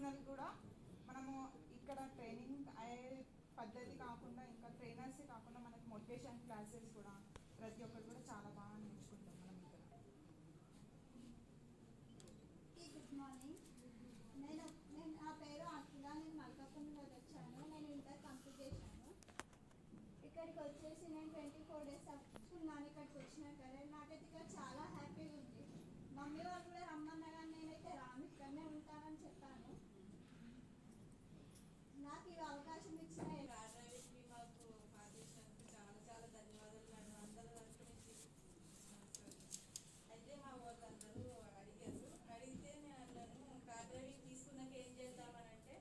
Personal కూడా మనము ఇక్కడ ట్రైనింగ్ అయ్యే పద్ధతి కాకుండా ఇంకా ట్రైనర్స్ కాకుండా మనకి మోటివేషన్ క్లాసెస్ కూడా ప్రతి ఒక్కరు కూడా చాలా బాగా నేర్చుకుంటాం మనం ఇక్కడ. గుడ్ మార్నింగ్ నేను నేను నా పేరు అఖిల నేను మల్కాపూర్లో వచ్చాను. నేను ఇంటర్ కంప్లీట్ చేశాను. ఇక్కడికి వచ్చేసి నేను ట్వంటీ ఫోర్ డేస్ ఉన్నాను. నాకు ఈ అవకాశం ఇచ్చిన కార్ డ్రైవింగ్కి మాకు పాస్ చేసినందుకు చాలా చాలా ధన్యవాదాలు. మేడం అందరి తరఫు నుంచి అయితే మా వాళ్ళందరూ అడిగారు. అడిగితే నేను అన్నాను కార్ డ్రైవింగ్ తీసుకున్నాక ఏం చేద్దామని అంటే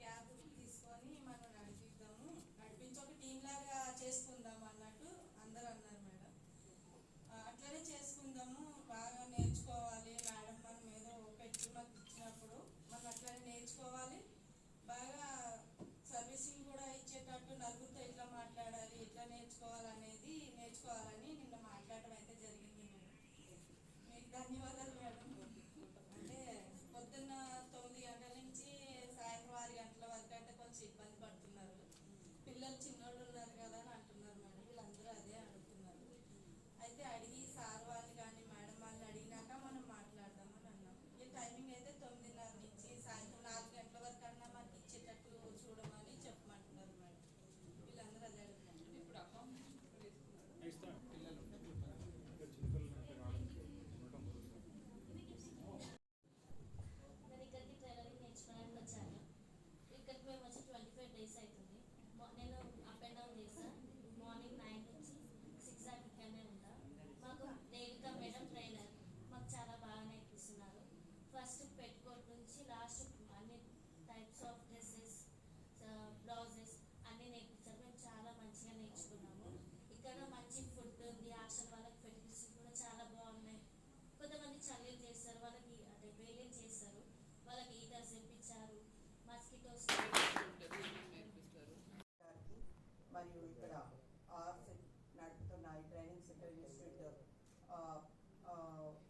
క్యాబ్ తీసుకొని మనం నడిపిద్దాము. నడిపించి ఒక టీం లాగా చేసుకుందాం అన్నట్టు అందరూ అన్నారు మేడం. అట్లనే చేసుకుందాము. బాగా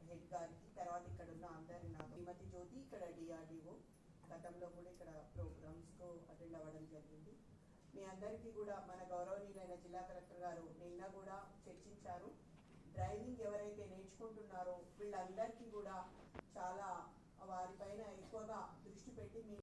హెడ్ గారికి తర్వాత ఇక్కడ ఉన్న అందరి నా శ్రీమతి జ్యోతి ఇక్కడ డిఆర్డిఓ గతంలో కూడా ఇక్కడ ప్రోగ్రామ్స్కు అటెండ్ అవ్వడం జరిగింది. మీ అందరికీ కూడా మన గౌరవనీయులైన జిల్లా కలెక్టర్ గారు నిన్న కూడా చర్చించారు. డ్రైవింగ్ ఎవరైతే నేర్చుకుంటున్నారో వీళ్ళందరికీ కూడా చాలా వారిపైన ఎక్కువగా దృష్టి పెట్టి మీ